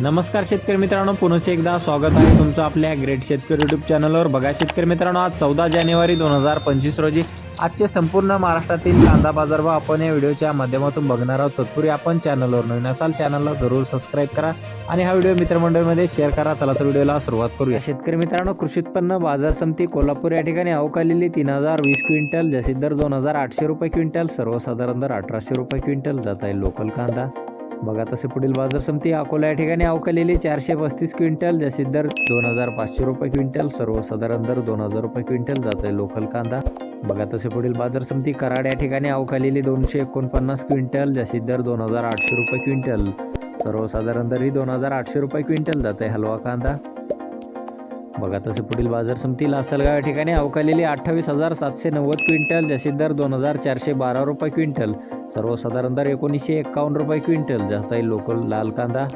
नमस्कार शेतकरी मित्रांनो पुन्हा एकदा स्वागत आहे तुमचं आपल्या ग्रेट शेतकरी युट्यूब चॅनलवर बघा शेतकरी मित्रांनो आज चौदा जानेवारी दोन हजार पंचवीस रोजी आजचे संपूर्ण महाराष्ट्रातील कांदा बाजारभाव आपण या व्हिडिओच्या माध्यमातून बघणार आहोत. तत्पूर्वी आपण चॅनलवर नवीन असाल चॅनलला जरूर सबस्क्राईब करा आणि हा व्हिडिओ मित्रमंडळमध्ये शेअर करा. चला तर व्हिडिओला सुरुवात करूया. शेतकरी मित्रांनो कृषी उत्पन्न बाजार समिती कोल्हापूर या ठिकाणी अवकालेली तीन हजार वीस क्विंटल जसे दर दोन हजार आठशे रुपये क्विंटल सर्वसाधारण दर अठराशे रुपये क्विंटल जात आहे लोकल कांदा. बघा तसे पुढील बाजार समिती अकोला या ठिकाणी अवकालेली चारशे पस्तीस क्विंटल जास्तीत दर दोन हजार पाचशे रुपये क्विंटल सर्वसाधारण दर दोन हजार रुपये क्विंटल जात आहे लोकल कांदा. बघा तसे पुढील बाजार समिती कराड या ठिकाणी अवकालेली दोनशे एकोणपन्नास क्विंटल जास्तीत दर दोन हजार आठशे रुपये क्विंटल. सर्वसाधारण दर ही दोन हजार आठशे रुपये क्विंटल जात आहे हलवा कांदा. बघा तसे पुढील बाजार समिती लासलगाव या ठिकाणी अवकालेली अठ्ठावीस हजार सातशे नव्वद क्विंटल जास्तीत दर दोन हजार चारशे बारा रुपये क्विंटल. सर्वसाधारण दर एकोणीसशे एक्कावन्न रुपये क्विंटल जास्त आहे लोकल लाल कांदा.